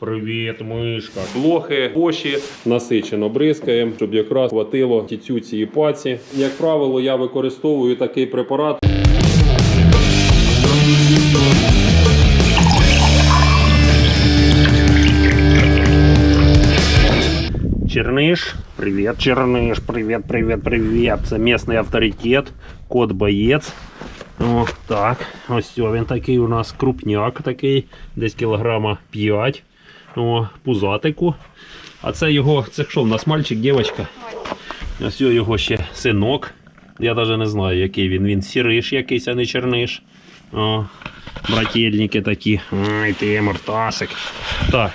Привіт, мишка. Блохи, коші насичено бризкаємо, щоб якраз хватило тіцюці і паці. Як правило, я використовую такий препарат. Черныш, привет, Черныш, привет, привет, привет. Це місний авторитет, кот боєць. О, так, ось він такий у нас крупняк такий, десь кілограма 5. О, пузатику. А це його, це що в нас мальчик, дівчинка? Ось його ще синок. Я навіть не знаю, який він. Він сіриш якийсь, а не черниш. О, брательники такі. Ай, ти мортасик. Так.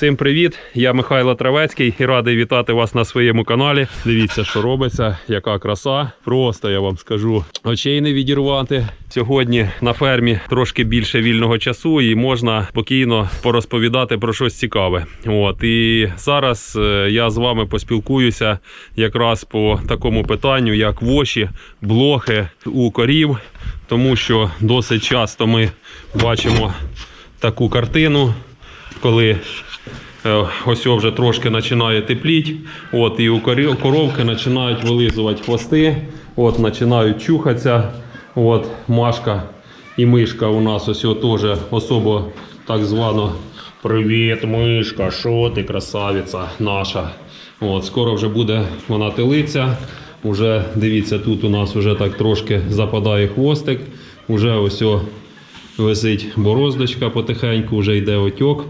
Всім привіт! Я Михайло Травецький і радий вітати вас на своєму каналі. Дивіться, що робиться, яка краса. Просто я вам скажу, очей не відірвати. Сьогодні на фермі трошки більше вільного часу і можна спокійно порозповідати про щось цікаве. От і зараз е, я з вами поспілкуюся якраз по такому питанню, як воші, блохи у корів, тому що досить часто ми бачимо таку картину, коли Ось о вже трошки починає тепліть. От, і у коровки починають вилизувати хвости, от, починають чухатися. От, Машка і мишка у нас ось о теж особо так звано. Привіт, мишка, що ти красавиця наша. От, скоро вже буде вона тилиця. Уже дивіться, тут у нас вже так трошки западає хвостик. Уже ось висить бороздочка потихеньку, вже йде отьок.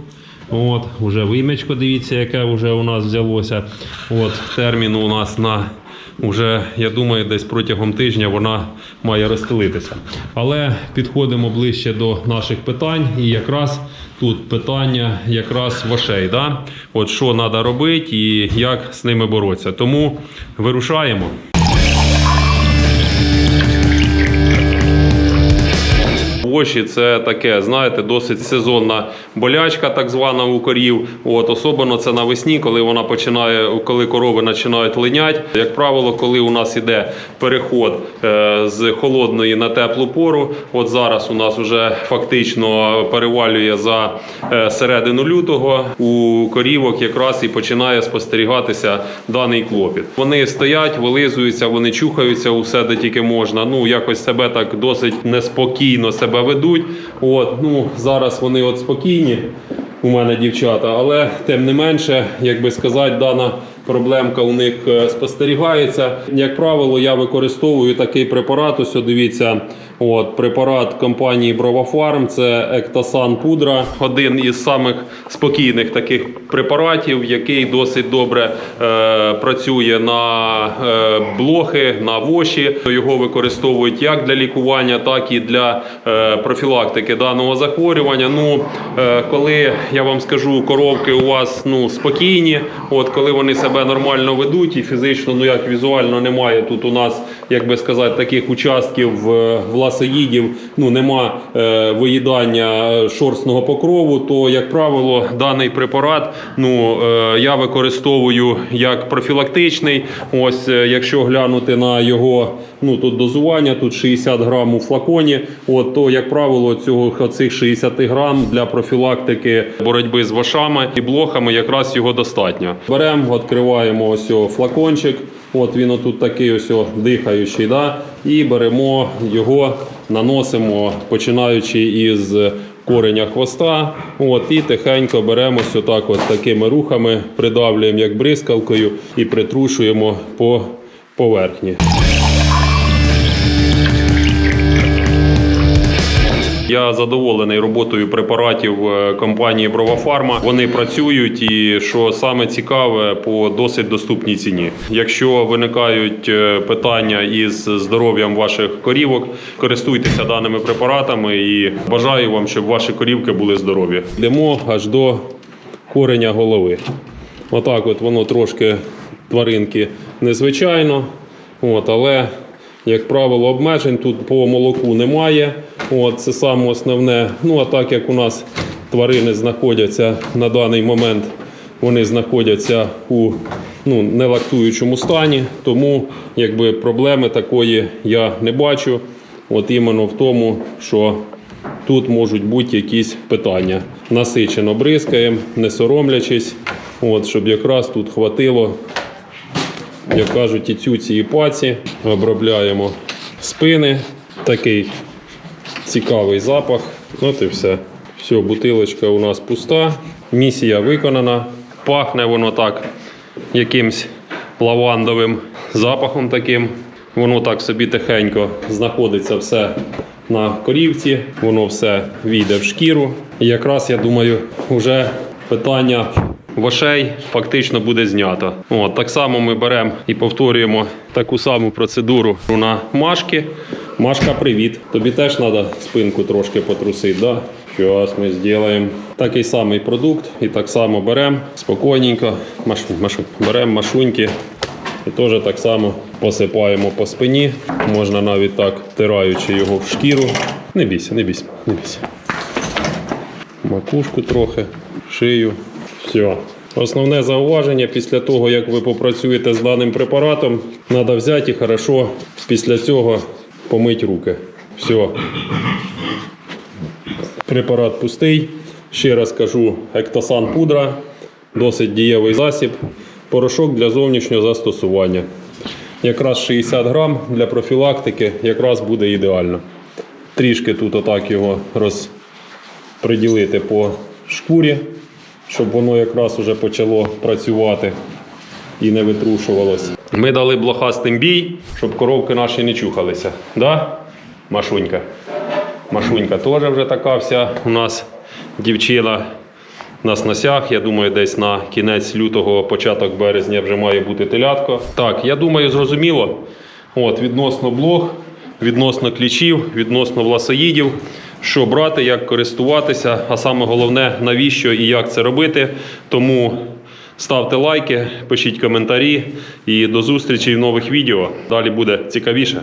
От, уже вим'ячко, дивіться, яке вже у нас взялося. От, термін у нас на вже, я думаю, десь протягом тижня вона має розстелитися. Але підходимо ближче до наших питань. І якраз тут питання якраз вашей. Да? От що треба робити і як з ними боротися. Тому вирушаємо. Воші це таке, знаєте, досить сезонна болячка, так звана у корів. От особливо це навесні, коли вона починає, коли корови починають линять. Як правило, коли у нас іде переход е, з холодної на теплу пору. От зараз у нас вже фактично перевалює за е, середину лютого. У корівок якраз і починає спостерігатися даний клопіт. Вони стоять, вилизуються, вони чухаються усе, де тільки можна. Ну якось себе так досить неспокійно себе ведуть. От ну зараз вони от спокійні. У мене дівчата, але тим не менше, як би сказати, дана проблемка у них е, спостерігається. Як правило, я використовую такий препарат. Ось дивіться, от препарат компанії Brovafarm, це Ектасан пудра. Один із самих спокійних таких препаратів, який досить добре е, працює на е, блохи, на воші. Його використовують як для лікування, так і для е, профілактики даного захворювання. Ну, е, коли я вам скажу, коровки у вас ну, спокійні, от коли вони себе нормально ведуть і фізично, ну як візуально немає тут у нас, як би сказати, таких участків е, власоїдів, ну нема е, виїдання е, шорстного покрову, то, як правило, даний препарат ну, я використовую як профілактичний. Ось, якщо глянути на його ну, тут дозування, тут 60 грам у флаконі, от, то, як правило, цього, цих 60 грам для профілактики боротьби з вашами і блохами якраз його достатньо. Беремо, відкриваємо ось флакончик. От він отут такий ось дихаючий, да? і беремо його, наносимо, починаючи із кореня хвоста. От, і тихенько беремо отак, от такими рухами, придавлюємо як бризкалкою і притрушуємо по поверхні. Я задоволений роботою препаратів е, компанії Brovapharma. Вони працюють і що саме цікаве по досить доступній ціні. Якщо виникають е, питання із здоров'ям ваших корівок, користуйтеся даними препаратами і бажаю вам, щоб ваші корівки були здорові. Йдемо аж до кореня голови. Отак, от воно трошки тваринки незвичайно, от, але як правило, обмежень тут по молоку немає. От, це саме основне. Ну а так як у нас тварини знаходяться на даний момент, вони знаходяться у ну, нелактуючому стані, тому якби проблеми такої я не бачу. От іменно в тому, що тут можуть бути якісь питання. Насичено бризкаємо, не соромлячись, от, щоб якраз тут хватило, як кажуть, і цюці, і паці. Обробляємо спини. Такий цікавий запах. От і все. Все, бутилочка у нас пуста. Місія виконана. Пахне воно так якимсь лавандовим запахом таким. Воно так собі тихенько знаходиться все на корівці, воно все війде в шкіру. І якраз я думаю, вже питання вошей фактично буде знято. От, так само ми беремо і повторюємо таку саму процедуру на машки. Машка, привіт. Тобі теж треба спинку трошки потрусити, да? Зараз ми зробимо такий самий продукт і так само беремо спокійненько, машу, машу, беремо машуньки і теж так само посипаємо по спині. Можна навіть так, втираючи його в шкіру. Не бійся, не бійся, не бійся. Макушку трохи, шию. Все. Основне зауваження після того, як ви попрацюєте з даним препаратом, треба взяти і хорошо після цього помити руки. Все. Препарат пустий. Ще раз кажу, ектосан пудра, досить дієвий засіб, порошок для зовнішнього застосування. Якраз 60 грам для профілактики якраз буде ідеально. Трішки тут отак його розподілити по шкурі, щоб воно якраз уже почало працювати і не витрушувалося. Ми дали блохастим бій, щоб коровки наші не чухалися. Да? Машунька. Машунька теж вже така вся у нас дівчина на сносях. Я думаю, десь на кінець лютого, початок березня вже має бути телятко. Так, я думаю, зрозуміло. От, відносно блох, відносно клічів, відносно власоїдів, що брати, як користуватися, а саме головне, навіщо і як це робити. Тому ставте лайки, пишіть коментарі і до зустрічі в нових відео. Далі буде цікавіше.